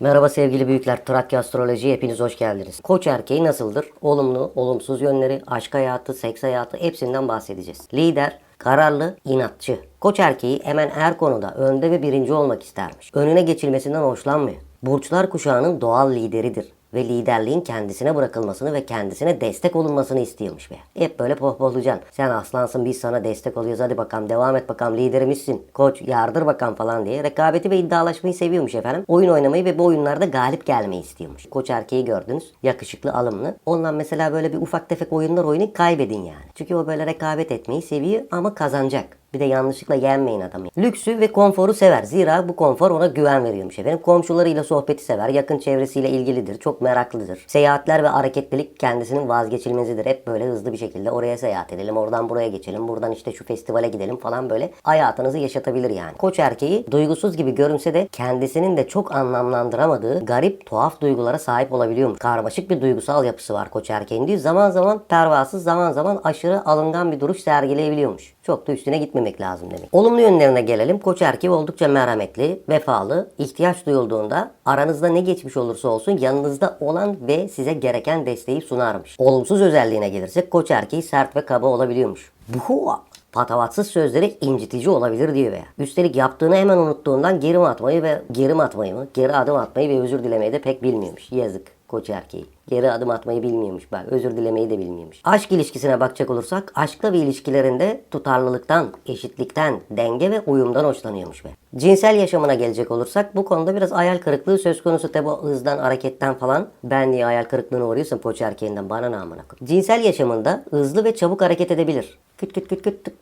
Merhaba sevgili büyükler, Trakya Astroloji'ye hepiniz hoş geldiniz. Koç erkeği nasıldır? Olumlu, olumsuz yönleri, aşk hayatı, seks hayatı hepsinden bahsedeceğiz. Lider, kararlı, inatçı. Koç erkeği hemen her konuda önde ve birinci olmak istermiş. Önüne geçilmesinden hoşlanmıyor. Burçlar kuşağının doğal lideridir ve liderliğin kendisine bırakılmasını ve kendisine destek olunmasını istiyormuş be. Hep böyle pohpohlayacaksın. Sen aslansın biz sana destek oluyoruz hadi bakalım devam et bakalım liderimizsin. Koç yardır bakalım falan diye rekabeti ve iddialaşmayı seviyormuş efendim. Oyun oynamayı ve bu oyunlarda galip gelmeyi istiyormuş. Koç erkeği gördünüz. Yakışıklı, alımlı. Ondan mesela böyle bir ufak tefek oyunlar oynayın kaybedin yani. Çünkü o böyle rekabet etmeyi seviyor ama kazanacak. Bir de yanlışlıkla yenmeyin adamı. Lüksü ve konforu sever. Zira bu konfor ona güven veriyormuş efendim. Komşularıyla sohbeti sever. Yakın çevresiyle ilgilidir. Çok meraklıdır. Seyahatler ve hareketlilik kendisinin vazgeçilmezidir. Hep böyle hızlı bir şekilde oraya seyahat edelim. Oradan buraya geçelim. Buradan işte şu festivale gidelim falan böyle. Hayatınızı yaşatabilir yani. Koç erkeği duygusuz gibi görünse de kendisinin de çok anlamlandıramadığı garip tuhaf duygulara sahip olabiliyormuş. Karmaşık bir duygusal yapısı var koç erkeğin diyor. Zaman zaman pervasız zaman zaman aşırı alıngan bir duruş sergileyebiliyormuş. Çok da üstüne gitmemek lazım demek. Olumlu yönlerine gelelim. Koç erkeği oldukça merhametli, vefalı, ihtiyaç duyulduğunda aranızda ne geçmiş olursa olsun yanınızda olan ve size gereken desteği sunarmış. Olumsuz özelliğine gelirsek koç erkeği sert ve kaba olabiliyormuş. Bu patavatsız sözleri incitici olabilir diyor veya. Üstelik yaptığını hemen unuttuğundan geri atmayı ve geri atmayı mı, geri adım atmayı ve özür dilemeyi de pek bilmiyormuş. Yazık koç erkeği. Geri adım atmayı bilmiyormuş bak. Özür dilemeyi de bilmiyormuş. Aşk ilişkisine bakacak olursak aşkla ve ilişkilerinde tutarlılıktan, eşitlikten, denge ve uyumdan hoşlanıyormuş be. Cinsel yaşamına gelecek olursak bu konuda biraz hayal kırıklığı söz konusu. Tabi hızdan, hareketten falan ben niye hayal kırıklığına uğruyorsam koç erkeğinden bana ne amına. Cinsel yaşamında hızlı ve çabuk hareket edebilir. Küt küt küt. küt.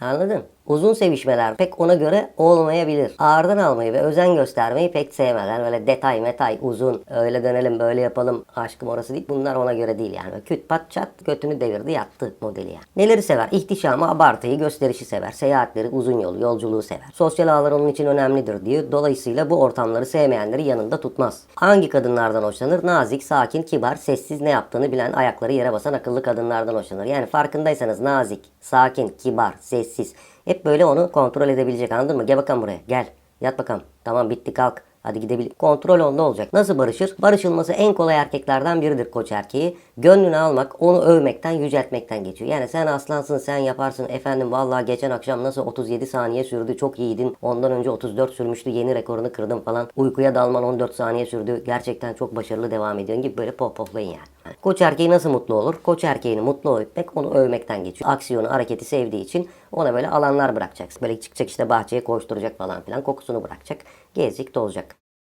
Anladın? Uzun sevişmeler pek ona göre olmayabilir. Ağırdan almayı ve özen göstermeyi pek sevmez. Yani böyle detay metay uzun öyle dönelim böyle yapalım aşkım orası değil. Bunlar ona göre değil yani. Küt pat çat götünü devirdi yattı modeli yani. Neleri sever? İhtişamı, abartıyı, gösterişi sever. Seyahatleri, uzun yolu, yolculuğu sever. Sosyal ağlar onun için önemlidir diyor. Dolayısıyla bu ortamları sevmeyenleri yanında tutmaz. Hangi kadınlardan hoşlanır? Nazik, sakin, kibar, sessiz ne yaptığını bilen, ayakları yere basan akıllı kadınlardan hoşlanır. Yani farkındaysanız nazik, sakin, kibar, sessiz. Hep böyle onu kontrol edebilecek anladın mı? Gel bakalım buraya gel. Yat bakalım. Tamam bitti kalk. Hadi gidebilir. Kontrol onda olacak. Nasıl barışır? Barışılması en kolay erkeklerden biridir koç erkeği. Gönlünü almak, onu övmekten, yüceltmekten geçiyor. Yani sen aslansın, sen yaparsın. Efendim vallahi geçen akşam nasıl 37 saniye sürdü. Çok iyiydin. Ondan önce 34 sürmüştü. Yeni rekorunu kırdım falan. Uykuya dalman 14 saniye sürdü. Gerçekten çok başarılı devam ediyorsun gibi böyle pohpohlayın yani. Koç erkeği nasıl mutlu olur? Koç erkeğini mutlu etmek onu övmekten geçiyor. Aksiyonu, hareketi sevdiği için ona böyle alanlar bırakacaksın. Böyle çıkacak işte bahçeye koşturacak falan filan. Kokusunu bırakacak. Gezecek, tozacak.